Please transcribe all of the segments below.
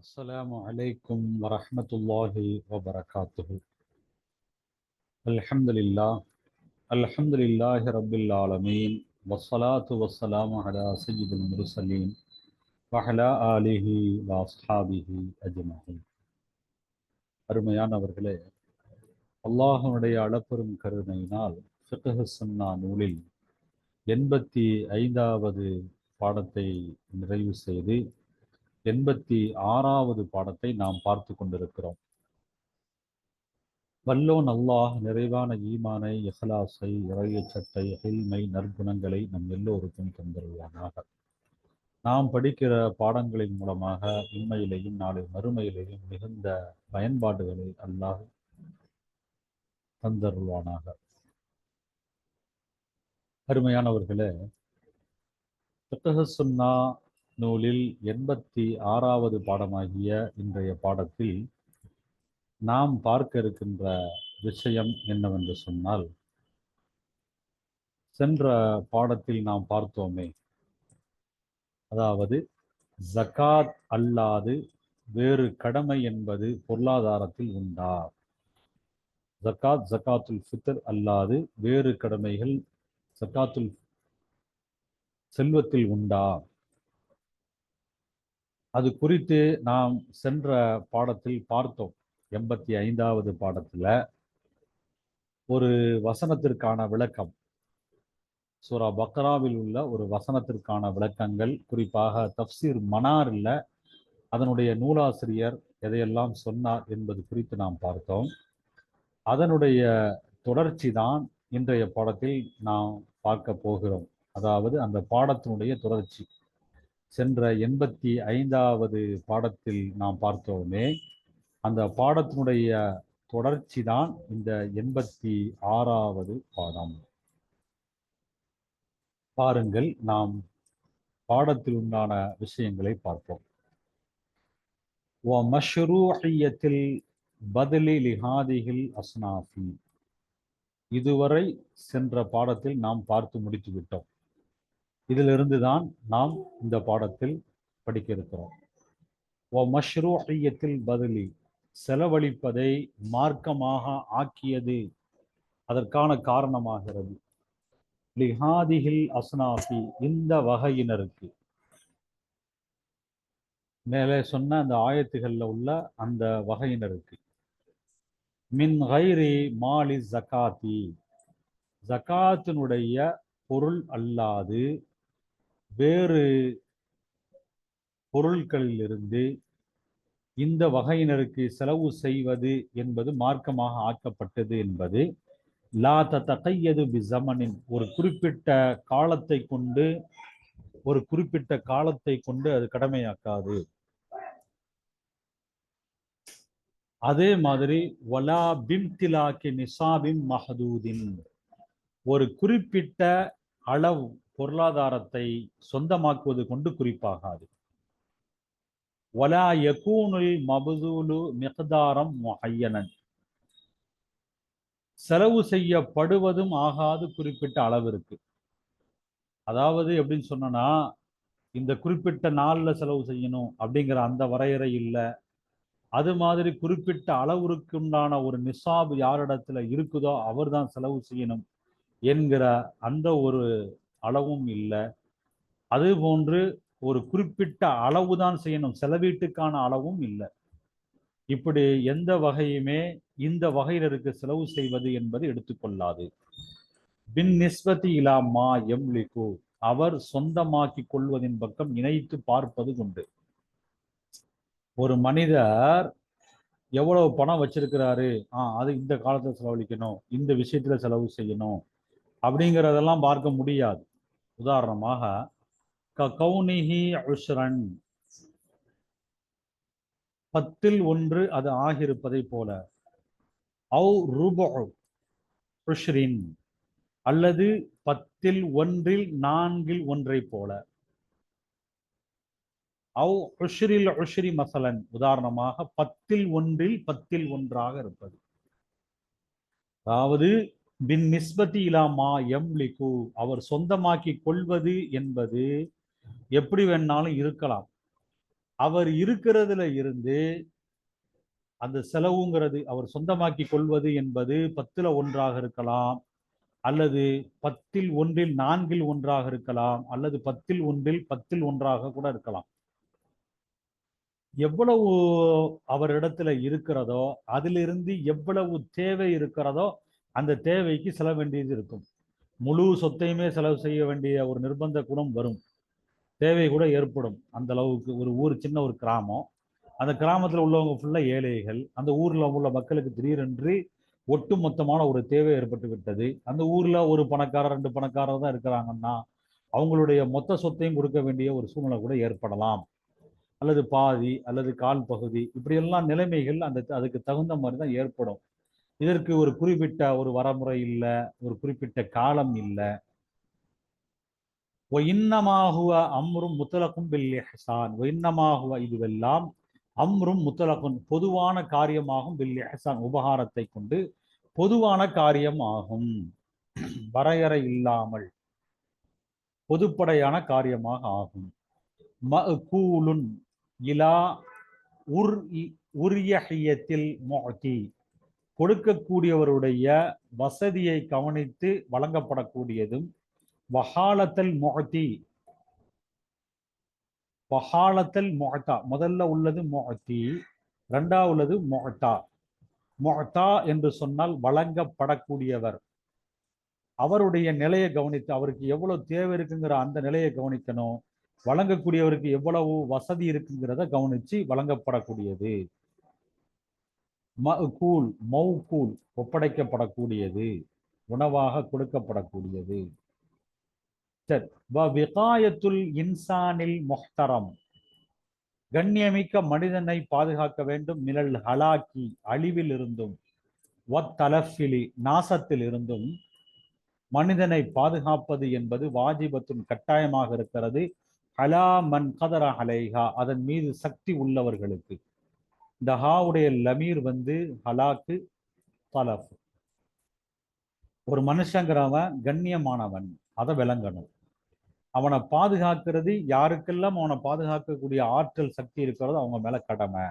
السلام عليكم ورحمة الله وبركاته الحمد لله الحمد لله رب العالمين والصلاة والسلام على سيد المرسلين وعلى آله وأصحابه أجمعين அருமையானவர்களே அல்லாஹனுடைய அளப்பெரும் கருணையினால் ஃபிக்ஹ் சுன்னா நூலில் எண்பத்தி ஐந்தாவது பாடத்தை நிறைவு செய்து எண்பத்தி ஆறாவது பாடத்தை நாம் பார்த்து கொண்டிருக்கிறோம். வல்லோன் அல்லாஹ் நிறைவான ஈமானை எஹலாசை இறையச்சத்தை ஹெல்மை நற்குணங்களை நம் எல்லோருக்கும் தந்துருவானாக நாம் படிக்கிற பாடங்களின் மூலமாக உண்மையிலேயும் நாளை மறுமையிலேயும் மிகுந்த பயன்பாடுகளை அல்லாஹ் தந்தருள்வானாக. அருமையானவர்களே சுன்னா நூலில் எண்பத்தி ஆறாவது பாடமாகிய இன்றைய பாடத்தில் நாம் பார்க்க இருக்கின்ற விஷயம் என்னவென்று சொன்னால் சென்ற பாடத்தில் நாம் பார்த்தோமே அதாவது ஜகாத் அல்லாது வேறு கடமை என்பது பொருளாதாரத்தில் உண்டா? ஜக்காத் ஜக்காத்துல் ஃபித்தர் அல்லாது வேறு கடமைகள் ஜக்காத்துல் செல்வத்தில் உண்டா? அது குறித்து நாம் சென்ற பாடத்தில் பார்த்தோம். எண்பத்தி ஐந்தாவது பாடத்தில் ஒரு வசனத்திற்கான விளக்கம். சூரா பக்ராவில் உள்ள ஒரு வசனத்திற்கான விளக்கங்கள். குறிப்பாக தப்சீர் மனாரில் அதனுடைய நூலாசிரியர் எதையெல்லாம் சொன்னார் என்பது குறித்து நாம் பார்த்தோம். அதனுடைய தொடர்ச்சி தான் இன்றைய பாடத்தில் நாம் பார்க்க போகிறோம். அதாவது அந்த பாடத்தினுடைய தொடர்ச்சி. சென்ற எண்பத்தி ஐந்தாவது பாடத்தில் நாம் பார்த்தோமே அந்த பாடத்தினுடைய தொடர்ச்சி தான் இந்த எண்பத்தி ஆறாவது பாடம். பாருங்கள் நாம் பாடத்தில் உண்டான விஷயங்களை பார்ப்போம். மஷ்ரூஹியத்தில் பதிலி லிஹாதிகில் அஸ்னாஃபி. இதுவரை சென்ற பாடத்தில் நாம் பார்த்து முடித்து விட்டோம் இதிலிருந்து தான் நாம் இந்த பாடத்தில் படிக்க இருக்கிறோம் ஓ மஷ்ரூஹியத்தில் பதிலி செலவழிப்பதை மார்க்கமாக ஆக்கியது அதற்கான காரணமாகிறது. லிஹாதிகில் அஸ்னாஃபி இந்த வகையினருக்கு. மேலே சொன்ன அந்த ஆயத்துகளில் உள்ள அந்த வகையினருக்கு. மின் ஹைரி மாலி ஜக்காத்தி. ஜக்காத்தினுடைய பொருள் அல்லாது வேறு பொருட்களிலிருந்து இந்த வகையினருக்கு செலவு செய்வது என்பது மார்க்கமாக ஆக்கப்பட்டது என்பது லா தகையது பிசமனின் ஒரு குறிப்பிட்ட காலத்தை கொண்டு ஒரு குறிப்பிட்ட காலத்தை கொண்டு அது கடமையாக்காது. அதே மாதிரி வலா பிம்திலாக்கி நிசாபிம் மஹதூதின் ஒரு குறிப்பிட்ட அளவு பொருளாதாரத்தை சொந்தமாக்குவது கொண்டு குறிப்பாகாது. வலா யகூனுல் மபுதூலு மிகதாரம் மொஹையனன் செலவு செய்யப்படுவதும் ஆகாது குறிப்பிட்ட அளவிற்கு. அதாவது எப்படின்னு சொன்னா இந்த குறிப்பிட்ட நாளில் செலவு செய்யணும் அப்படிங்கிற அந்த வரையறை இல்லை. அது மாதிரி குறிப்பிட்ட அளவிற்கு உண்டான ஒரு நிசாப் யாரிடத்துல இருக்குதோ அவர் தான் செலவு செய்யணும் என்கிற அந்த ஒரு அளவும் இல்லை. அது போன்று ஒரு குறிப்பிட்ட அளவு தான் செய்யணும் செலவீட்டுக்கான அளவும் இல்லை. இப்படி எந்த வகையுமே இந்த வகையினருக்கு செலவு செய்வது என்பது எடுத்துக்கொள்ளாது. பின் நிஸ்பதி இலாமா எம்லிகு. அவர் சொந்தமாக்கி கொள்வதின் பக்கம் இணைத்து பார்ப்பது கொண்டு ஒரு மனிதர் எவ்வளவு பணம் வச்சிருக்கிறாரு? ஆஹ் அது இந்த காலத்துல செலவழிக்கணும். இந்த விஷயத்துல செலவு செய்யணும். அப்படிங்கிறதெல்லாம் பார்க்க முடியாது. உதாரணமாக கவுனிஹி உஷ்ரன். பத்தில் ஒன்று அது ஆகியிருப்பதை போல. அவு ரூபோ உஷ்ரின். அல்லது பத்தில் ஒன்றில் நான்கில் ஒன்றை போல. அவ் உஷ்ரில் உஷ்ரி மசலன். உதாரணமாக பத்தில் ஒன்றில் பத்தில் ஒன்றாக இருப்பது. அதாவது பின் நிஸ்பத்தி இலாமா எம்லிகு அவர் சொந்தமாக்கி கொள்வது என்பது எப்படி வேணாலும் இருக்கலாம். அவர் இருக்கிறதுல இருந்து அந்த செலவுங்கிறது அவர் சொந்தமாக்கி கொள்வது என்பது பத்துல ஒன்றாக இருக்கலாம். அல்லது பத்தில் ஒன்றில் நான்கில் ஒன்றாக இருக்கலாம். அல்லது பத்தில் ஒன்றில் பத்தில் ஒன்றாக கூட இருக்கலாம். எவ்வளவு அவரிடத்துல இருக்கிறதோ அதிலிருந்து எவ்வளவு தேவை இருக்கிறதோ அந்த தேவைக்கு செலவு வேண்டியது இருக்கும். முழு சொத்தையுமே செலவு செய்ய வேண்டிய ஒரு நிர்பந்த குணம் வரும். தேவை கூட ஏற்படும். அந்த அளவுக்கு ஒரு ஊர் சின்ன ஒரு கிராமம். அந்த கிராமத்தில் உள்ளவங்க ஃபுல்லாக ஏழைகள். அந்த ஊரில் உள்ள மக்களுக்கு திடீரென்று ஒட்டுமொத்தமான ஒரு தேவை ஏற்பட்டு விட்டது. அந்த ஊரில் ஒரு பணக்காரர் ரெண்டு பணக்காரர் தான் இருக்கிறாங்கன்னா அவங்களுடைய மொத்த சொத்தையும் கொடுக்க வேண்டிய ஒரு சூழ்நிலை கூட ஏற்படலாம். அல்லது பாதி அல்லது கால் பகுதி இப்படியெல்லாம் நிலைமைகள் அந்த அதுக்கு தகுந்த மாதிரி தான் ஏற்படும். இதற்கு ஒரு குறிப்பிட்ட ஒரு வரமுறை இல்லை ஒரு குறிப்பிட்ட காலம் இல்லை. இன்னமாகுவ அம்ரும் முத்தலக்கும் பில்லிஹசான் ஒயின்னமாகுவ இன்னமாகுவ இதுவெல்லாம் அம்ரும் முத்தலக்கும் பொதுவான காரியமாகும் பில்லிஹசான் உபகாரத்தை கொண்டு பொதுவான காரியம் ஆகும். வரையறை இல்லாமல் பொதுப்படையான காரியமாக ஆகும். மகூலுன் இலா உர் உரியஹியத்தில் மொஹி கொடுக்கக்கூடியவருடைய வசதியை கவனித்து வழங்கப்படக்கூடியதும் வஹாலத்தல் மொஹதி வஹாலத்தல் மொஹத்தா முதல்ல உள்ளது மொஹத்தி ரெண்டா உள்ளது மொஹத்தா மொஹத்தா என்று சொன்னால் வழங்கப்படக்கூடியவர். அவருடைய நிலையை கவனித்து அவருக்கு எவ்வளவு தேவை இருக்குங்கிற அந்த நிலையை கவனிக்கணும். வழங்கக்கூடியவருக்கு எவ்வளவு வசதி இருக்குங்கிறத கவனிச்சு வழங்கப்படக்கூடியது. கூல் மௌகூல் ஒப்படைக்கப்படக்கூடியது. உணவாக கொடுக்கப்படக்கூடியது. சரி. விகாயத்துல் இன்சானில் மொஹ்தரம். கண்ணியமிக்க மனிதனை பாதுகாக்க வேண்டும். நிழல் ஹலாக்கி அழிவில் இருந்தும் வத்தலஃபிலி நாசத்தில் இருந்தும் மனிதனை பாதுகாப்பது என்பது வாஜிபத்துன் கட்டாயமாக இருக்கிறது. ஹலா மன் கதர ஹலைஹா அதன் மீது சக்தி உள்ளவர்களுக்கு. இந்த ஹாவுடைய லமீர் வந்து ஹலாக்கு தலஃப். ஒரு மனுஷங்கிறவன் கண்ணியமானவன் அதை விளங்கணும். அவனை பாதுகாக்கிறது யாருக்கெல்லாம் அவனை பாதுகாக்கக்கூடிய ஆற்றல் சக்தி இருக்கிறதோ அவங்க மேல கடமை.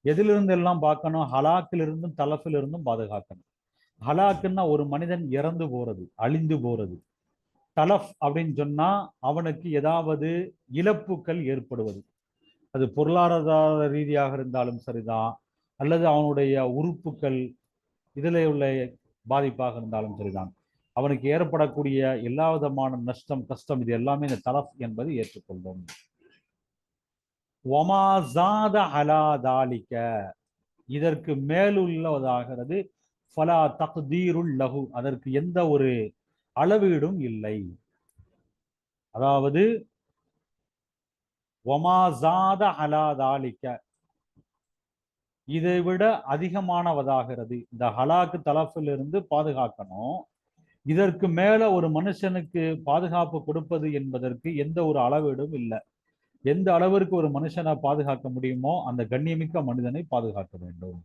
எதிலிருந்து எல்லாம் பார்க்கணும்? ஹலாக்கிலிருந்தும் தலஃபிலிருந்தும் பாதுகாக்கணும். ஹலாக்குன்னா ஒரு மனிதன் இறந்து போறது அழிந்து போறது. தலஃப் அப்படின்னு சொன்னா அவனுக்கு ஏதாவது இழப்புகள் ஏற்படுவது. அது பொருளாதார ரீதியாக இருந்தாலும் சரிதான். அல்லது அவனுடைய உறுப்புகள் இதில் உள்ள பாதிப்பாக இருந்தாலும் சரிதான். அவனுக்கு ஏற்படக்கூடிய எல்லா விதமான நஷ்டம் கஷ்டம் இது எல்லாமே இந்த தலஃப் என்பது ஏற்றுக்கொள்ளும். ஒமாசாத அலாதாலிக்க இதற்கு மேலுள்ளதாகிறது ஃபலா தக்தீருல் லகு அதற்கு எந்த ஒரு அளவீடும் இல்லை. அதாவது ஒமாசாத ஹலாதாலிக்க இதை விட அதிகமானவதாகிறது. இந்த ஹலாக்கு தலஃபில் இருந்து பாதுகாக்கணும். இதற்கு மேல ஒரு மனுஷனுக்கு பாதுகாப்பு கொடுப்பது என்பதற்கு எந்த ஒரு அளவீடும் இல்லை. எந்த அளவிற்கு ஒரு மனுஷனை பாதுகாக்க முடியுமோ அந்த கண்ணியமிக்க மனிதனை பாதுகாக்க வேண்டும்.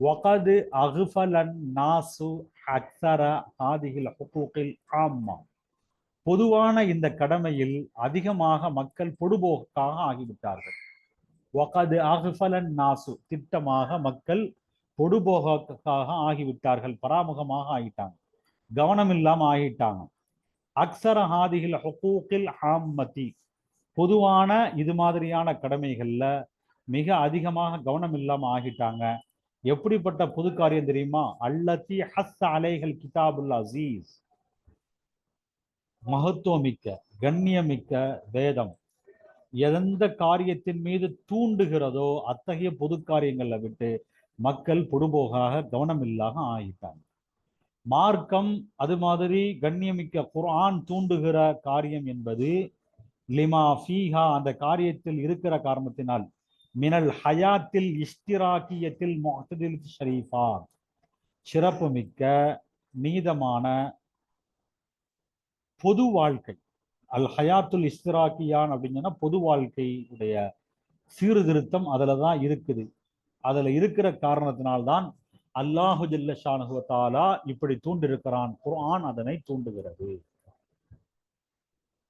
ஒகது அகுஃபலன் நாசு அக்சர ஆதிகில் ஹுக்கூக்கில் ஆம்மா. பொதுவான இந்த கடமையில் அதிகமாக மக்கள் பொடுபோக்காக ஆகிவிட்டார்கள். ஒகது அகுஃபலன் நாசு திட்டமாக மக்கள் பொடுபோகக்காக ஆகிவிட்டார்கள். பராமுகமாக ஆகிட்டாங்க. கவனம் இல்லாம ஆகிட்டாங்க. அக்சர ஹாதிகில் ஹுக்கூக்கில் ஹாம்மதி. பொதுவான இது மாதிரியான கடமைகள்ல மிக அதிகமாக கவனம் இல்லாம ஆகிட்டாங்க. எப்படிப்பட்ட பொது காரியம் தெரியுமா? அல்லத்தி ஹஸ் அலைகள் கிதாபுல் அசீஸ் மகத்துவமிக்க கண்ணியமிக்க வேதம் எந்த காரியத்தின் மீது தூண்டுகிறதோ அத்தகைய பொது காரியங்களை விட்டு மக்கள் பொடுபோகாக கவனம் இல்லாம ஆகிட்டாங்க. மார்க்கம் அது மாதிரி கண்ணியமிக்க குரான் தூண்டுகிற காரியம் என்பது லிமா ஃபீஹா அந்த காரியத்தில் இருக்கிற காரணத்தினால் மினல் ஹயாத்தில் இஷ்டிராக்கியத்தில் ஷரீஃபா. சிறப்பு மிக்க நீதமான பொது வாழ்க்கை. அல் ஹயாத்துல் இஸ்திராக்கியான் அப்படின்னு சொன்னா பொது வாழ்க்கையுடைய சீர்திருத்தம் அதில் தான் இருக்குது. அதுல இருக்கிற காரணத்தினால்தான் அல்லாஹு ஜல்லஷானுவத்தாலா இப்படி தூண்டிருக்கிறான். குர்ஆன் அதனை தூண்டுகிறது.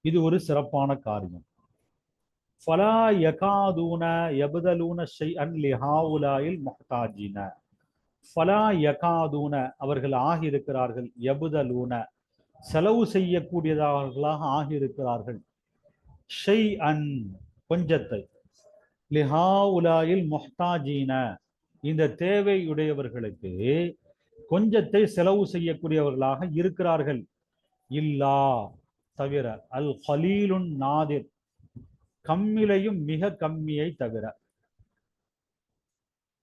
இது ஒரு சிறப்பான காரியம். ஃபலா யகாதூன யபுதலூன ஷைஅன் லிஹாவுலாயில் முஹ்தாஜின. ஃபலா யகாதூன அவர்கள் ஆகியிருக்கிறார்கள் எபுதலூன செலவு செய்யக்கூடியவர்களாக ஆகியிருக்கிறார்கள். ஷெய் அன் கொஞ்சத்தை. லிஹா உலாயில் முஹ்தாஜீன இந்த தேவையுடையவர்களுக்கு கொஞ்சத்தை செலவு செய்யக்கூடியவர்களாக இருக்கிறார்கள். இல்லா தவிர அல் ஹலீலுன் நாதிர். கம்மிலையும் மிக கம்மியை தவிர.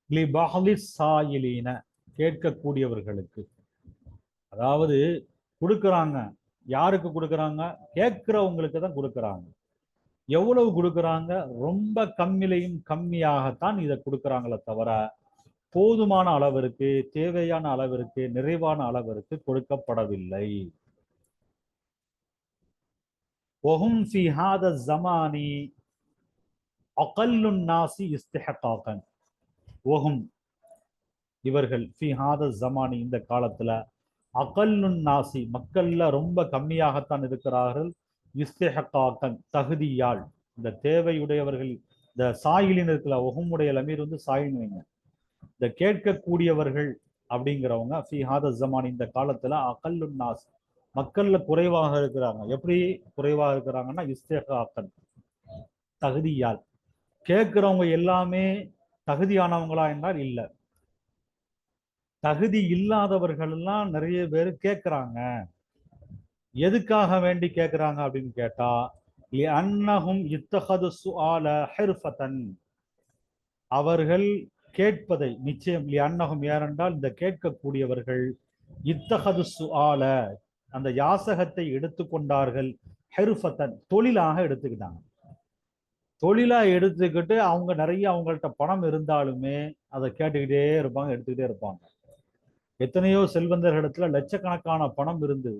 லிபஹலி சாயிலீன கேட்கக்கூடியவர்களுக்கு. அதாவது கொடுக்குறாங்க. யாருக்கு கொடுக்குறாங்க? கேட்குறவங்களுக்கு தான் கொடுக்குறாங்க. எவ்வளவு கொடுக்குறாங்க? ரொம்ப கம்மிலையும் கம்மியாகத்தான் இதை கொடுக்குறாங்களே தவிர போதுமான அளவிற்கு தேவையான அளவிற்கு நிறைவான அளவிற்கு கொடுக்கப்படவில்லை. ஒஹும் ஃபி அகல்லுன் நாசி இஸ்திஹகாகன். ஒஹும் இவர்கள் ஃபி ஜமானி இந்த காலத்துல அகல்லுன் நாசி மக்கள்ல ரொம்ப கம்மியாகத்தான் இருக்கிறார்கள். இஸ்திஹக்காக்கன் தகுதியால். இந்த தேவையுடையவர்கள் இந்த சாயிலின் இருக்கல ஒகமுடைய லமீர் வந்து சாயின் வைங்க. இந்த கேட்கக்கூடியவர்கள் அப்படிங்கிறவங்க ஃபிஹாத ஜமான் இந்த காலத்துல அகல்லுன் நாஸ் மக்கள்ல குறைவாக இருக்கிறாங்க. எப்படி குறைவாக இருக்கிறாங்கன்னா இஸ்திஹக்காக்கன் தகுதியால். கேட்கிறவங்க எல்லாமே தகுதியானவங்களா என்றால் இல்லை. தகுதி இல்லாதவர்கள் எல்லாம் நிறைய பேர் கேட்குறாங்க எதுக்காக வேண்டி கேட்குறாங்க அப்படின்னு கேட்டா அன்னஹும் இத்தகது சுஆல ஹெர்ஃபதன். அவர்கள் கேட்பதை நிச்சயம் அன்னகம் ஏனென்றால் இந்த கேட்கக்கூடியவர்கள் இத்தகது சுஆல அந்த யாசகத்தை எடுத்துக்கொண்டார்கள் ஹெருஃபத்தன் தொழிலாக எடுத்துக்கிட்டாங்க. தொழிலா எடுத்துக்கிட்டு அவங்க நிறைய அவங்கள்ட்ட பணம் இருந்தாலுமே அதை கேட்டுக்கிட்டே இருப்பாங்க எடுத்துக்கிட்டே இருப்பாங்க. எத்தனையோ செல்வந்தர்களிடத்துல லட்சக்கணக்கான பணம் இருந்தது.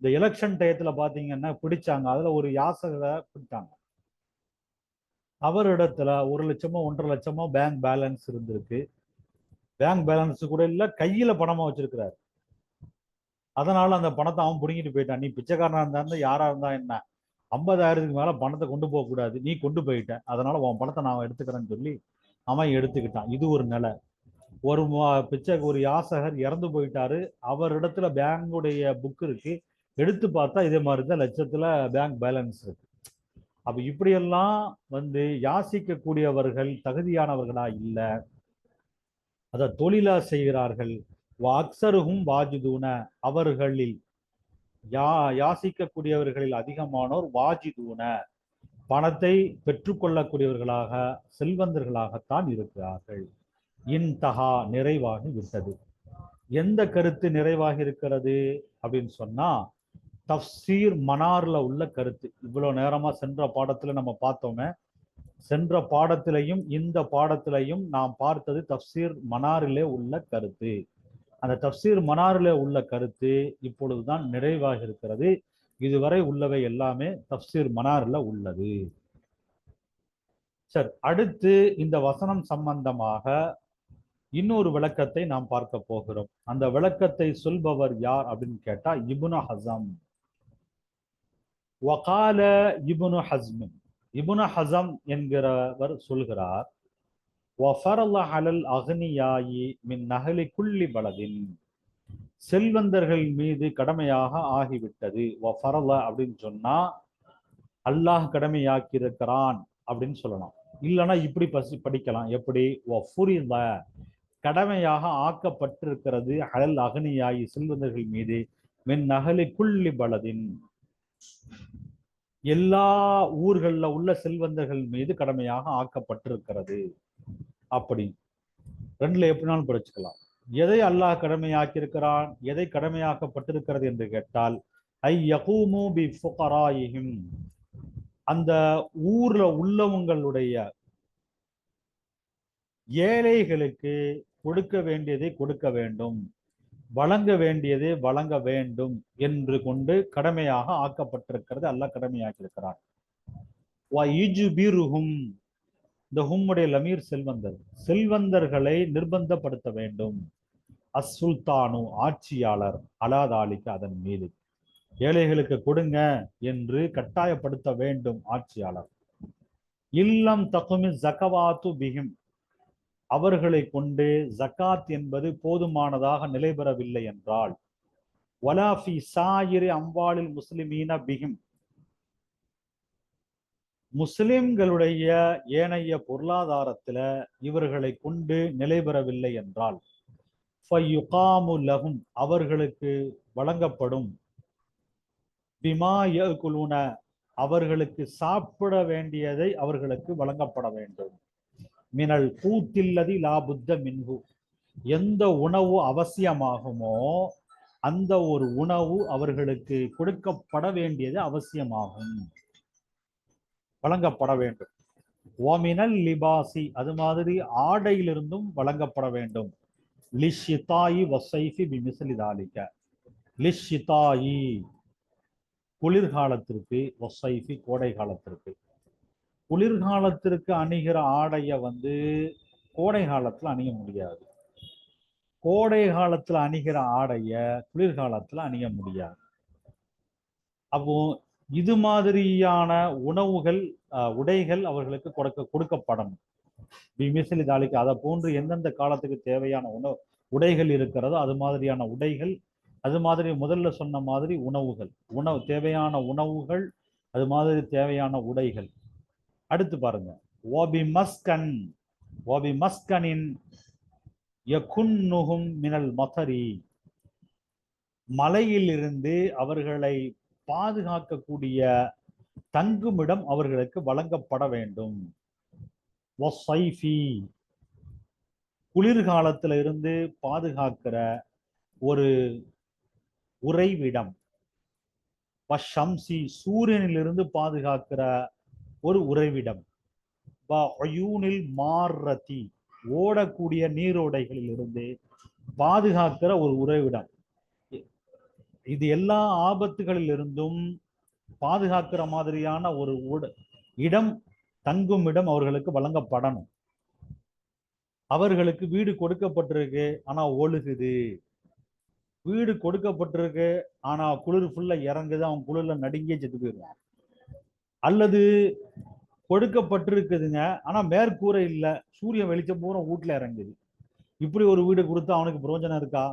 இந்த எலெக்ஷன் டயத்துல பாத்தீங்கன்னா பிடிச்சாங்க. அதுல ஒரு யாசகரை பிடிச்சாங்க. அவரிடத்துல ஒரு லட்சமோ ஒன்றரை லட்சமோ பேங்க் பேலன்ஸ் இருந்திருக்கு. பேங்க் பேலன்ஸ் கூட இல்ல கையில பணமா வச்சிருக்கிறாரு. அதனால அந்த பணத்தை அவன் பிடுங்கிட்டு போயிட்டான். நீ பிச்சைக்காரனா இருந்தா யாரா இருந்தா என்ன? ஐம்பதாயிரத்துக்கு மேல பணத்தை கொண்டு போக கூடாது நீ கொண்டு போயிட்ட. அதனால உன் பணத்தை நான் எடுத்துக்கிறேன்னு சொல்லி அவன் எடுத்துக்கிட்டான். இது ஒரு நிலை. ஒரு பிச்சை ஒரு யாசகர் இறந்து போயிட்டாரு. அவரிடத்துல பேங்குடைய புக் இருக்கு. எடுத்து பார்த்தா இதே மாதிரி தான் லட்சத்துல பேங்க் பேலன்ஸ் இருக்கு. அப்ப இப்படியெல்லாம் வந்து யாசிக்கக்கூடியவர்கள் தகுதியானவர்களா இல்லை. அதை தொழிலா செய்கிறார்கள். அக்சருகும் வாஜிதூன. அவர்களில் யா யாசிக்கக்கூடியவர்களில் அதிகமானோர் வாஜிதூன. பணத்தை பெற்றுக்கொள்ளக்கூடியவர்களாக செல்வந்தர்களாகத்தான் இருக்கிறார்கள். இன்தஹா நிறைவாகி விட்டது. எந்த கருத்து நிறைவாகி இருக்கிறது அப்படின்னு சொன்னா தஃசீர் மனார்ல உள்ள கருத்து. இவ்வளவு நேரமா சென்ற பாடத்துல நம்ம பார்த்தோமே சென்ற பாடத்திலையும் இந்த பாடத்திலையும் நாம் பார்த்தது தஃசீர் மனாரிலே உள்ள கருத்து. அந்த தஃசீர் மனாரிலே உள்ள கருத்து இப்பொழுதுதான் நிறைவாக இருக்கிறது. இதுவரை உள்ளவை எல்லாமே தஃசீர் மனார்ல உள்ளது. சரி அடுத்து இந்த வசனம் சம்பந்தமாக இன்னொரு விளக்கத்தை நாம் பார்க்க போகிறோம். அந்த விளக்கத்தை சொல்பவர் யார் அப்படின்னு கேட்டா இப்னு ஹசம் வகால இபுனு ஹஸ்மின் இப்னு ஹசம் என்கிறவர் சொல்கிறார் வஃபரல்ல அலல் அக்னியாயி மின் நகலி குள்ளி பலதின். செல்வந்தர்கள் மீது கடமையாக ஆகிவிட்டது. வஃபரல்ல அப்படின்னு சொன்னா அல்லாஹ் கடமையாக்கியிருக்கிறான் அப்படின்னு சொல்லலாம். இல்லைன்னா இப்படி பசி படிக்கலாம். எப்படி? வஃபுரித கடமையாக ஆக்கப்பட்டிருக்கிறது. அழல் அகனியாயி செல்வந்தர்கள் மீது மின் நகலி குள்ளி பலதின். எல்லா ஊர்கள்ல உள்ள செல்வந்தர்கள் மீது கடமையாக ஆக்கப்பட்டிருக்கிறது. அப்படி. ரெண்டுல எப்படினாலும் படிச்சுக்கலாம் எதை அல்லாஹ் கடமையாக்கியிருக்கிறான்? எதை கடமையாக்கப்பட்டிருக்கிறது என்று கேட்டால் ஐ யகூமு பி ஃபுகராயிஹிம். அந்த ஊர்ல உள்ளவங்களுடைய ஏழைகளுக்கு கொடுக்க வேண்டியதை கொடுக்க வேண்டும். வழங்க வேண்டியதை வழங்க வேண்டும் என்று கொண்டு கடமையாக ஆக்கப்பட்டிருக்கிறது. அல்லாஹ் கடமையாக்கியிருக்கிறார் வ இந்த ஹும்முடைய லமீர் செல்வந்தர். செல்வந்தர்களை நிர்பந்தப்படுத்த வேண்டும். அஸ்சுல்தானு ஆட்சியாளர் அலாதாலிக்கு அதன் மீது. ஏழைகளுக்கு கொடுங்க என்று கட்டாயப்படுத்த வேண்டும் ஆட்சியாளர். இல்லம் தகுமி ஜகவாத்து பிகிம் அவர்களை கொண்டு ஜகாத் என்பது போதுமானதாக நிலை பெறவில்லை என்றால் வலாஃபி சாயிரி அம்பாலில் முஸ்லிமீன பிகிம் முஸ்லிம்களுடைய ஏனைய பொருளாதாரத்துல இவர்களை கொண்டு நிலை பெறவில்லை என்றால் ஃபயுகாமு அவர்களுக்கு வழங்கப்படும். பிமாயகுலுன அவர்களுக்கு சாப்பிட வேண்டியதை அவர்களுக்கு வழங்கப்பட வேண்டும். மினல் கூத்தில்லதி லாபுத்த மின்ஹு. எந்த உணவு அவசியமாகுமோ அந்த ஒரு உணவு அவர்களுக்கு கொடுக்கப்பட வேண்டியது அவசியமாகும். வழங்கப்பட வேண்டும். ஓமினல் லிபாசி அது மாதிரி ஆடையிலிருந்தும் வழங்கப்பட வேண்டும். லிஷிதாயி வசைஃபி பிமிசலி தாலிக்க லிஷிதாயி குளிர்காலத்திற்கு ஒசைஃபி கோடை காலத்திற்கு குளிர்காலத்திற்கு அணிகிற ஆடைய வந்து கோடை காலத்துல அணிய முடியாது. கோடை காலத்துல அணிகிற ஆடைய குளிர்காலத்துல அணிய முடியாது. அப்போ இது மாதிரியான உணவுகள் உடைகள் அவர்களுக்கு கொடுக்க கொடுக்கப்படணும். மிசிலி தாலிக்கு அதை போன்று எந்தெந்த காலத்துக்கு தேவையான உணவு உடைகள் இருக்கிறதோ அது மாதிரியான உடைகள் அது மாதிரி முதல்ல சொன்ன மாதிரி உணவுகள் உணவு தேவையான உணவுகள் அது மாதிரி தேவையான உடைகள். அடுத்து பாருங்க. ஓபி மஸ்கன் ஓபி மஸ்கனின் யகுன்னுஹும் மினல் மதரி மலையிலிருந்து அவர்களை பாதுகாக்கக்கூடிய தங்குமிடம் அவர்களுக்கு வழங்கப்பட வேண்டும். சைஃபி குளிர்காலத்துல இருந்து பாதுகாக்கிற ஒரு உறைவிடம். வஷம்சி சூரியனிலிருந்து பாதுகாக்கிற ஒரு உறைவிடம். வயூனில் மாரதி ஓடக்கூடிய நீரோடைகளில் இருந்து பாதுகாக்கிற ஒரு உறைவிடம். இது எல்லா ஆபத்துகளில் இருந்தும் பாதுகாக்கிற மாதிரியான ஒரு இடம் தங்கும் இடம் அவர்களுக்கு வழங்கப்படணும். அவர்களுக்கு வீடு கொடுக்கப்பட்டிருக்கு ஆனா ஒழுகுது. வீடு கொடுக்கப்பட்டிருக்கு ஆனா குளிர் ஃபுல்லா இறங்குது அவன் குளிர்ல நடுங்கியே செத்து போயிடுவான். அல்லது கொடுக்கப்பட்டிருக்குதுங்க. ஆனால் மேற்கூரை இல்லை. சூரியன் வெளிச்சம் பூரா வீட்டில் இறங்குது. இப்படி ஒரு வீடு கொடுத்தா அவனுக்கு பிரயோஜனம் இருக்கா?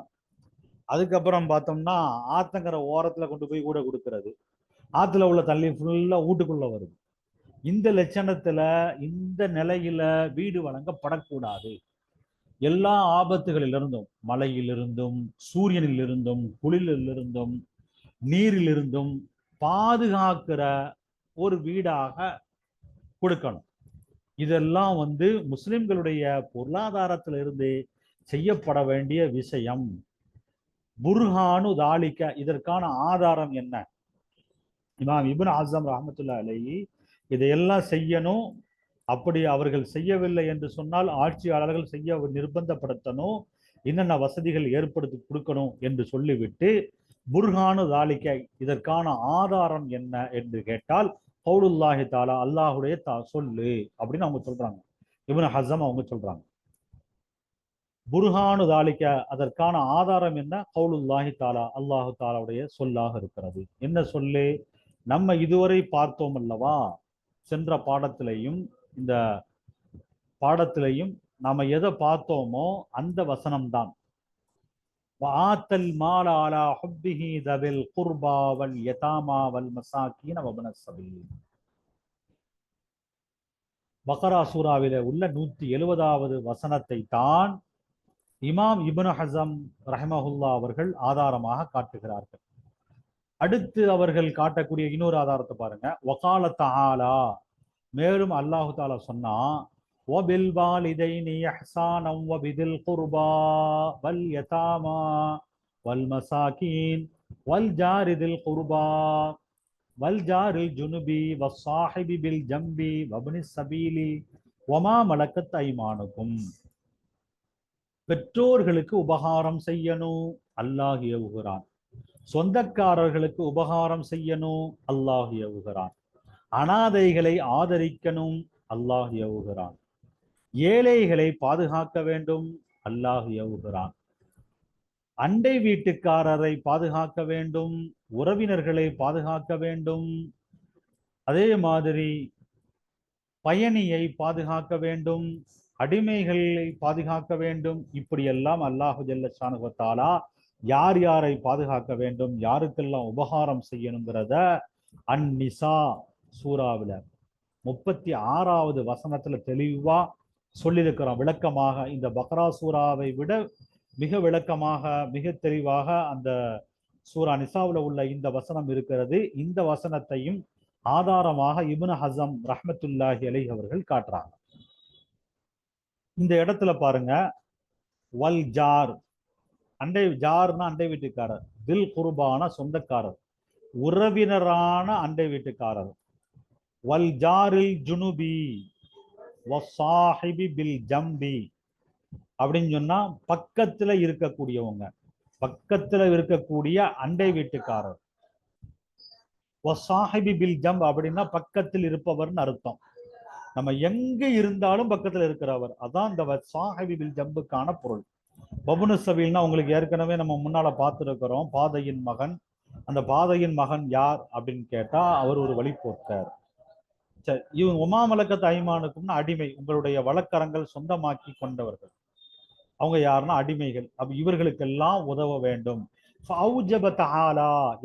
அதுக்கப்புறம் பார்த்தோம்னா ஆத்தங்கர ஓரத்தில் கொண்டு போய் கூட கொடுக்கறது. ஆற்றுல உள்ள தள்ளி ஃபுல்லாக வீட்டுக்குள்ளே வருது. இந்த லட்சணத்தில் இந்த நிலையில வீடு வழங்கப்படக்கூடாது. எல்லா ஆபத்துகளிலிருந்தும் மலையிலிருந்தும் சூரியனிலிருந்தும் குளிரிலிருந்தும் நீரிலிருந்தும் பாதுகாக்கிற ஒரு வீடாக கொடுக்கணும். இதெல்லாம் வந்து முஸ்லிம்களுடைய பொருளாதாரத்திலிருந்து செய்யப்பட வேண்டிய விஷயம். புர்ஹானு தாலிக்க இதற்கான ஆதாரம் என்ன? இமாம் இபின் ஆசம் ரஹமத்துல்லா அலைஹி இதையெல்லாம் செய்யணும். அப்படி அவர்கள் செய்யவில்லை என்று சொன்னால் ஆட்சியாளர்கள் செய்ய நிர்பந்தப்படுத்தணும். என்னென்ன வசதிகள் ஏற்படுத்தி கொடுக்கணும் என்று சொல்லிவிட்டு புர்ஹானு தாலிக்க இதற்கான ஆதாரம் என்ன என்று கேட்டால் பவுலுல்லாஹி தாலா அல்லாஹுடைய தா சொல்லு அப்படின்னு அவங்க சொல்றாங்க. இவன் ஹசம் அவங்க சொல்றாங்க. புர்ஹானு தாலிக்க அதற்கான ஆதாரம் என்ன? கவுலுல்லாஹி தாலா அல்லாஹு தாலாவுடைய சொல்லாக இருக்கிறது. என்ன சொல்லு? நம்ம இதுவரை பார்த்தோம் அல்லவா? சென்ற பாடத்திலையும் இந்த பாடத்திலையும் நாம எதை பார்த்தோமோ அந்த வசனம்தான். வாத்தல் மாலாலா ஹுப்பிஹி தவில் குர்பாவல் யதாமாவல் மசாக்கீன் வபன பக்ரா சூராவில உள்ள நூத்தி எழுபதாவது வசனத்தை தான் இமாம் இபுன் ஹசம் ரஹமஹுல்லா அவர்கள் ஆதாரமாக காட்டுகிறார்கள். அடுத்து அவர்கள் காட்டக்கூடிய இன்னொரு ஆதாரத்தை பாருங்க. வக்கால தாலா மேலும் அல்லாஹு தாலா சொன்னா வபில் வாலிதைனி இஹ்சானம் வபிதில் குர்பா வல் யதாமா வல் மசாகீன் வல் ஜாரிதில் குர்பா வல் ஜாரில் ஜுனுபி வஸ்ஸாஹிபி பில் ஜம்பி வப்னி சபீலி வமா பெற்றோர்களுக்கு உபகாரம் செய்யணும் அல்லாஹ் ஏவுகிறான். சொந்தக்காரர்களுக்கு உபகாரம் செய்யணும் அல்லாஹ் ஏவுகிறான். அனாதைகளை ஆதரிக்கணும் அல்லாஹ் ஏவுகிறான். ஏழைகளை பாதுகாக்க வேண்டும். அல்லாஹ் ஏவுகிறான். அண்டை வீட்டுக்காரரை பாதுகாக்க வேண்டும். உறவினர்களை பாதுகாக்க வேண்டும். அதே மாதிரி பயணியை பாதுகாக்க வேண்டும். அடிமைகளை பாதுகாக்க வேண்டும். இப்படியெல்லாம் அல்லாஹு ஜல்லஷானுவத்தாலா யார் யாரை பாதுகாக்க வேண்டும்? யாருக்கெல்லாம் உபகாரம் செய்யணுங்கிறத அந்நிசா சூறாவில முப்பத்தி ஆறாவது வசனத்துல தெளிவா சொல்லியிருக்கிறோம். விளக்கமாக இந்த பக்ரா சூறாவை விட மிக விளக்கமாக மிக தெளிவாக அந்த சூரா நிசாவுல உள்ள இந்த வசனம் இருக்கிறது. இந்த வசனத்தையும் ஆதாரமாக இபுன ஹசம் ரஹமத்துல்லாஹி அலை அவர்கள் காட்டுறாங்க. இந்த இடத்துல பாருங்க வல் ஜார். அண்டை ஜார்னா அண்டை வீட்டுக்காரர். தில் குருபான சொந்தக்காரர். உறவினரான அண்டை வீட்டுக்காரர். வல் ஜாரில் ஜுனுபி. வசாஹிபி பில் ஜம்பி அப்படின்னு சொன்னா பக்கத்துல இருக்கக்கூடியவங்க. பக்கத்துல இருக்கக்கூடிய அண்டை வீட்டுக்காரர். வசாஹிபி பில் ஜம்ப் அப்படின்னா பக்கத்தில் இருப்பவர்னு அர்த்தம். நம்ம எங்க இருந்தாலும் பக்கத்துல இருக்கிறவர். அதான் இந்த சாஹிபி பில் ஜம்புக்கான பொருள். பபுனு சபீல்னா உங்களுக்கு ஏற்கனவே நம்ம முன்னால பார்த்துருக்கிறோம். பாதையின் மகன். அந்த பாதையின் மகன் யார் அப்படின்னு கேட்டா அவர் ஒரு வழிபோக்கர் சரி இவங்க உமாமலக்கத்து ஐமானுக்கும்னு அடிமை உங்களுடைய வழக்கரங்கள் சொந்தமாக்கி கொண்டவர்கள். அவங்க யாருன்னா அடிமைகள். அப்ப இவர்களுக்கெல்லாம் உதவ வேண்டும்.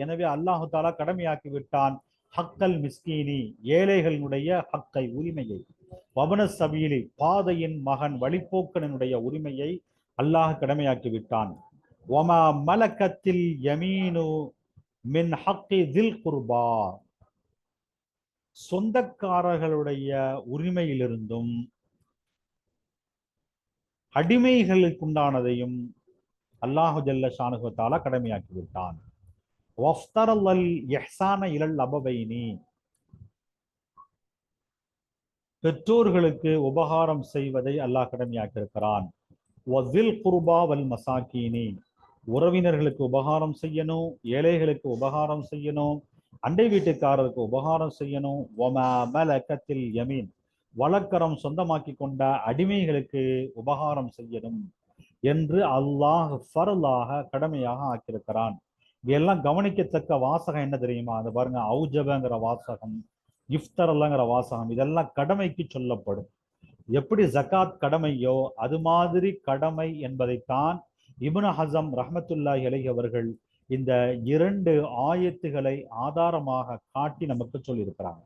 எனவே அல்லாஹு தாலா கடமையாக்கி விட்டான். ஹக்கல் மிஸ்கீனி ஏழைகளினுடைய ஹக்கை உரிமையை. வபன சபீலி பாதையின் மகன் வழிப்போக்கனுடைய உரிமையை அல்லாஹ் கடமையாக்கி விட்டான். ஒமா மலக்கத்தில் யமீனு மின் ஹக்கி தில் குர்பா. சொந்தக்காரர்களுடைய உரிமையிலிருந்தும் அடிமைகளுக்குண்டானதையும் அல்லாஹு ஜல்ல ஷானுகத்தாலா கடமையாக்கி விட்டான் வஃப்தரல் அபவைனி. பெற்றோர்களுக்கு உபகாரம் செய்வதை அல்லாஹ் கடமையாக்கியிருக்கிறான். வசில் குருபா வல் மசாக்கீனி. உறவினர்களுக்கு உபகாரம் செய்யணும் ஏழைகளுக்கு உபகாரம் செய்யணும் அண்டை வீட்டுக்காரருக்கு உபகாரம் செய்யணும். ஒம மலக்கத்தில் யமீன். வழக்கரம் சொந்தமாக்கி கொண்ட அடிமைகளுக்கு உபகாரம் செய்யணும் என்று அல்லாஹ் ஃபரலாக கடமையாக ஆக்கியிருக்கிறான். இதெல்லாம் கவனிக்கத்தக்க வாசகம் என்ன தெரியுமா? அது பாருங்க ஔஜபங்கிற வாசகம் இஃப்தரல்லங்கிற வாசகம் இதெல்லாம் கடமைக்கு சொல்லப்படும். எப்படி ஜகாத் கடமையோ அது மாதிரி கடமை என்பதைத்தான் இபுன ஹசம் ரஹமத்துல்லாஹி அலைஹி அவர்கள் இந்த இரண்டு ஆயத்துகளை ஆதாரமாக காட்டி நமக்கு சொல்லியிருக்கிறாங்க.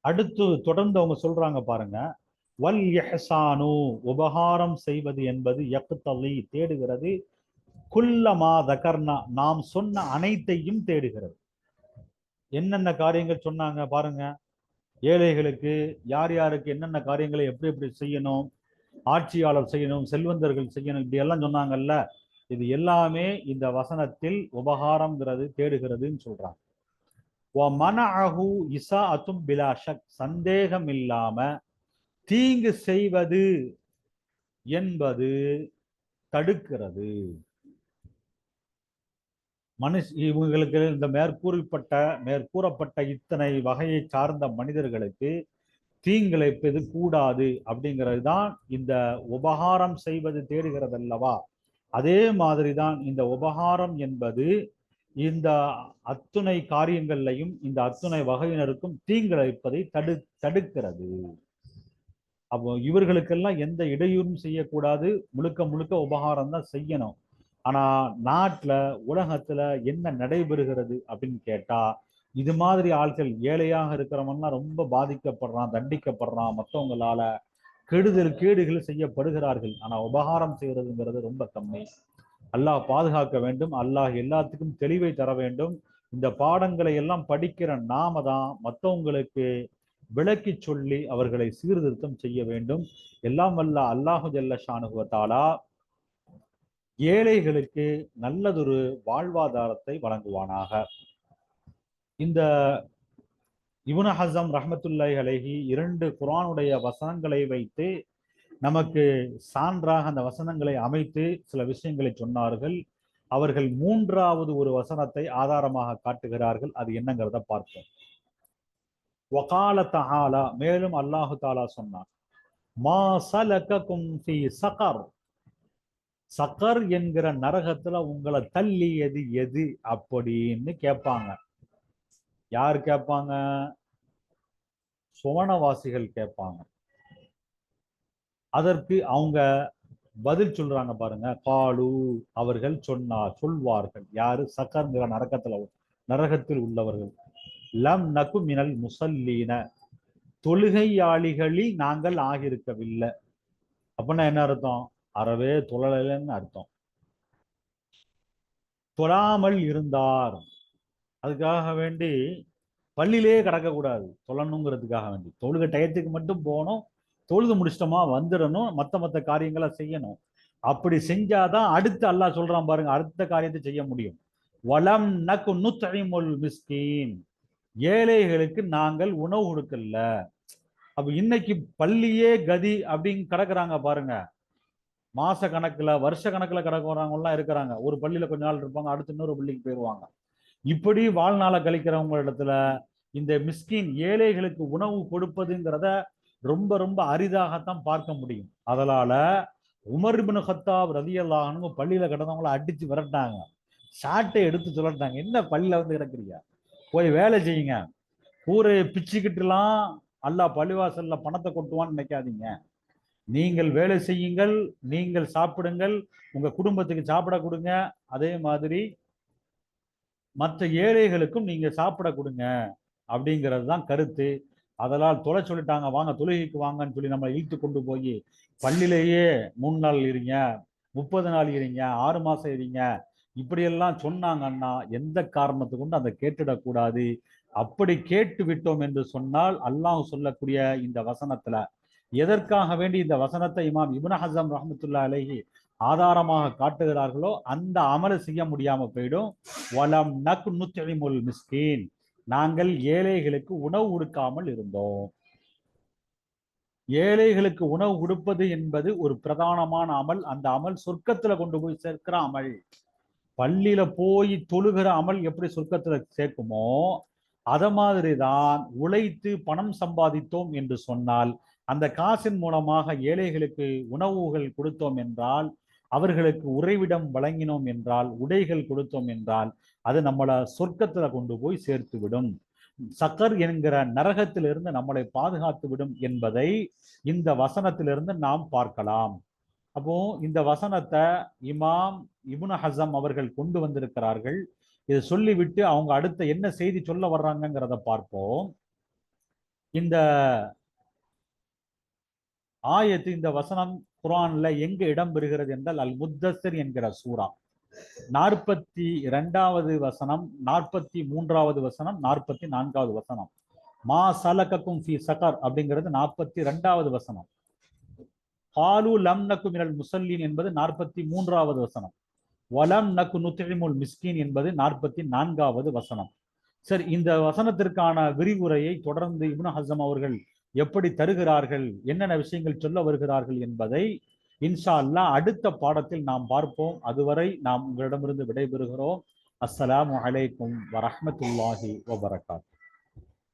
அடுத்து தொடர்ந்து அவங்க சொல்றாங்க பாருங்க. வல் எஹசானு உபகாரம் செய்வது என்பது யக்தலி தேடுகிறது. குல்லமா தகர்னா நாம் சொன்ன அனைத்தையும் தேடுகிறது. என்னென்ன காரியங்கள் சொன்னாங்க பாருங்க. ஏழைகளுக்கு யார் யாருக்கு என்னென்ன காரியங்களை எப்படி எப்படி செய்யணும் ஆட்சியாளர் செய்யணும் செல்வந்தர்கள் செய்யணும் இப்படி எல்லாம் சொன்னாங்கல்ல. இது எல்லாமே இந்த வசனத்தில் உபகாரம்ங்கிறது தேடுகிறதுன்னு சொல்றாங்க. மனஅஹு இசா அத்தும் பிலாஷக் சந்தேகம் இல்லாம தீங்கு செய்வது என்பது தடுக்கிறது. மனுஷ் இவங்களுக்கு இந்த மேற்கூறப்பட்ட மேற்கூறப்பட்ட இத்தனை வகையை சார்ந்த மனிதர்களுக்கு தீங்கிழைப்பது கூடாது அப்படிங்கிறது தான் இந்த உபகாரம் செய்வது தேடுகிறது அல்லவா அதே மாதிரி தான் இந்த உபகாரம் என்பது இந்த அத்துணை காரியங்கள்லையும் இந்த அத்துணை வகையினருக்கும் தீங்கிழைப்பதை தடு தடுக்கிறது. அப்போ இவர்களுக்கெல்லாம் எந்த இடையூறும் செய்யக்கூடாது. முழுக்க முழுக்க உபகாரம் தான் செய்யணும். ஆனா நாட்டுல உலகத்துல என்ன நடைபெறுகிறது அப்படின்னு கேட்டா இது மாதிரி ஆட்கள் ஏழையாக இருக்கிறவன்லாம் ரொம்ப பாதிக்கப்படுறான் தண்டிக்கப்படுறான் மற்றவங்களால கெடுதல் கேடுகள் செய்யப்படுகிறார்கள். ஆனா உபகாரம் செய்யறதுங்கிறது ரொம்ப கம்மி. அல்லாஹ் பாதுகாக்க வேண்டும். அல்லாஹ் எல்லாத்துக்கும் தெளிவை தர வேண்டும். இந்த பாடங்களை எல்லாம் படிக்கிற நாம தான் மற்றவங்களுக்கு விளக்கி சொல்லி அவர்களை சீர்திருத்தம் செய்ய வேண்டும். எல்லாம் வல்ல அல்லாஹு ஜல்ல ஷானுகுவத்தாலா ஏழைகளுக்கு நல்லதொரு வாழ்வாதாரத்தை வழங்குவானாக. இந்த இபுன ஹசம் ரஹமத்துல்லாய் அலஹி இரண்டு குரானுடைய வசனங்களை வைத்து நமக்கு சான்றாக அந்த வசனங்களை அமைத்து சில விஷயங்களை சொன்னார்கள். அவர்கள் மூன்றாவது ஒரு வசனத்தை ஆதாரமாக காட்டுகிறார்கள். அது என்னங்கிறத பார்ப்போம். வகால தஹாலா மேலும் அல்லாஹு தாலா சொன்னான் மா சலகக்கும் ஃபி சகர். சக்கர் என்கிற நரகத்துல உங்களை தள்ளியது எது அப்படின்னு கேட்பாங்க. யார் கேட்பாங்க? சுவனவாசிகள் கேட்பாங்க. அதற்கு அவங்க பதில் சொல்றாங்க பாருங்க. காலு அவர்கள் சொன்னார் சொல்வார்கள். யாரு? சக்கர்ங்கிற நரகத்துல நரகத்தில் உள்ளவர்கள். லம் நக்கு மினல் முசல்லீன. தொழுகையாளிகளில் நாங்கள் ஆகியிருக்கவில்லை. அப்படின்னா என்ன அர்த்தம்? அறவே தொழலைன்னு அர்த்தம். தொழாமல் இருந்தார். அதுக்காக வேண்டி பள்ளியிலேயே கிடக்கக்கூடாது. தொழணுங்கிறதுக்காக வேண்டி. தொழுக டயத்துக்கு மட்டும் போகணும். தொழுது முடிச்சிட்டோமா வந்துடணும். மற்ற மற்ற காரியங்களை செய்யணும். அப்படி செஞ்சாதான் அடுத்து அல்லாஹ் சொல்றான் பாருங்க அடுத்த காரியத்தை செய்ய முடியும். வளம் நக்கு நுத்தழிமுல் மிஸ்கின். ஏழைகளுக்கு நாங்கள் உணவு கொடுக்கல. அப்ப இன்னைக்கு பள்ளியே கதி அப்படின்னு கிடக்குறாங்க பாருங்க. மாச கணக்குல வருஷ கணக்குல கிடக்குறவங்கலாம் இருக்கிறாங்க. ஒரு பள்ளியில கொஞ்ச நாள் இருப்பாங்க அடுத்து இன்னொரு பள்ளிக்கு போயிடுவாங்க இப்படி வாழ்நாளை கழிக்கிறவங்க இடத்துல இந்த மிஸ்கின் ஏழைகளுக்கு உணவு கொடுப்பதுங்கிறத ரொம்ப ரொம்ப அரிதாகத்தான் பார்க்க முடியும். அதனால உமர் பின் ஹத்தாப் ரதியல்லாஹனு பள்ளியில கிடந்தவங்கள அடிச்சு விரட்டாங்க சாட்டை எடுத்து சொல்லட்டாங்க. என்ன பள்ளியில வந்து கிடக்குறியா போய் வேலை செய்யுங்க. ஊரை பிச்சுக்கிட்டுலாம் அல்லாஹ் பள்ளிவாசல்ல பணத்தை கொட்டுவான்னு நினைக்காதீங்க. நீங்கள் வேலை செய்யுங்கள். நீங்கள் சாப்பிடுங்கள். உங்க குடும்பத்துக்கு சாப்பிட கொடுங்க. அதே மாதிரி மற்ற ஏழைகளுக்கும் நீங்க சாப்பிட கொடுங்க. அப்படிங்கிறது தான் கருத்து. அதனால் தொலை சொல்லிட்டாங்க வாங்க தொழுகைக்கு வாங்கன்னு சொல்லி நம்மளை இழுத்து கொண்டு போய் பள்ளியிலேயே மூணு நாள் இருங்க முப்பது நாள் இருங்க ஆறு மாதம் இருங்க இப்படியெல்லாம் சொன்னாங்கன்னா எந்த காரணத்து கொண்டு அதை கேட்டுடக்கூடாது. அப்படி கேட்டு விட்டோம் என்று சொன்னால் அல்லாஹ் சொல்லக்கூடிய இந்த வசனத்துல எதற்காக வேண்டி இந்த வசனத்தை இமாம் இப்னு ஹசம் ரஹமத்துல்லா அலஹி ஆதாரமாக காட்டுகிறார்களோ அந்த அமலை செய்ய முடியாம போயிடும். வலம் நக் நுத்திமுல் மிஸ்கீன். நாங்கள் ஏழைகளுக்கு உணவு கொடுக்காமல் இருந்தோம். ஏழைகளுக்கு உணவு கொடுப்பது என்பது ஒரு பிரதானமான அமல். அந்த அமல் சொர்க்கத்துல கொண்டு போய் சேர்க்கிற அமல். பள்ளியில போய் தொழுகிற அமல் எப்படி சொர்க்கத்துல சேர்க்குமோ அத மாதிரிதான் உழைத்து பணம் சம்பாதித்தோம் என்று சொன்னால் அந்த காசின் மூலமாக ஏழைகளுக்கு உணவுகள் கொடுத்தோம் என்றால் அவர்களுக்கு உறைவிடம் வழங்கினோம் என்றால் உடைகள் கொடுத்தோம் என்றால் அது நம்மளை சொர்க்கத்தில் கொண்டு போய் சேர்த்து விடும் சக்கர் என்கிற நரகத்திலிருந்து நம்மளை பாதுகாத்து விடும் என்பதை இந்த வசனத்திலிருந்து நாம் பார்க்கலாம். அப்போ இந்த வசனத்தை இமாம் இபுன ஹசம் அவர்கள் கொண்டு வந்திருக்கிறார்கள். இதை சொல்லிவிட்டு அவங்க அடுத்த என்ன செய்தி சொல்ல வர்றாங்கிறத பார்ப்போம். இந்த ஆயத்து இந்த வசனம் குரான்ல எங்க இடம் பெறுகிறது என்றால் அல் முத்தசர் என்கிற சூரா நாற்பத்தி இரண்டாவது வசனம் நாற்பத்தி மூன்றாவது வசனம் நாற்பத்தி நான்காவது வசனம். மா சலகக்கும் ஃபி சகர் அப்படிங்கிறது நாற்பத்தி இரண்டாவது வசனம். பாலு லம் நக்கு மினல் முசல்லின் என்பது நாற்பத்தி மூன்றாவது வசனம். வலம் நக்கு நுத்திமுல் மிஸ்கின் என்பது நாற்பத்தி நான்காவது வசனம். சரி இந்த வசனத்திற்கான விரிவுரையை தொடர்ந்து இப்னு ஹசம் அவர்கள் எப்படி தருகிறார்கள் என்னென்ன விஷயங்கள் சொல்ல வருகிறார்கள் என்பதை இன்ஷா அல்லா அடுத்த பாடத்தில் நாம் பார்ப்போம். அதுவரை நாம் உங்களிடமிருந்து விடைபெறுகிறோம். அஸ்ஸலாம் அலைக்கும் வரமத்துல்லாஹி வபரகாத்து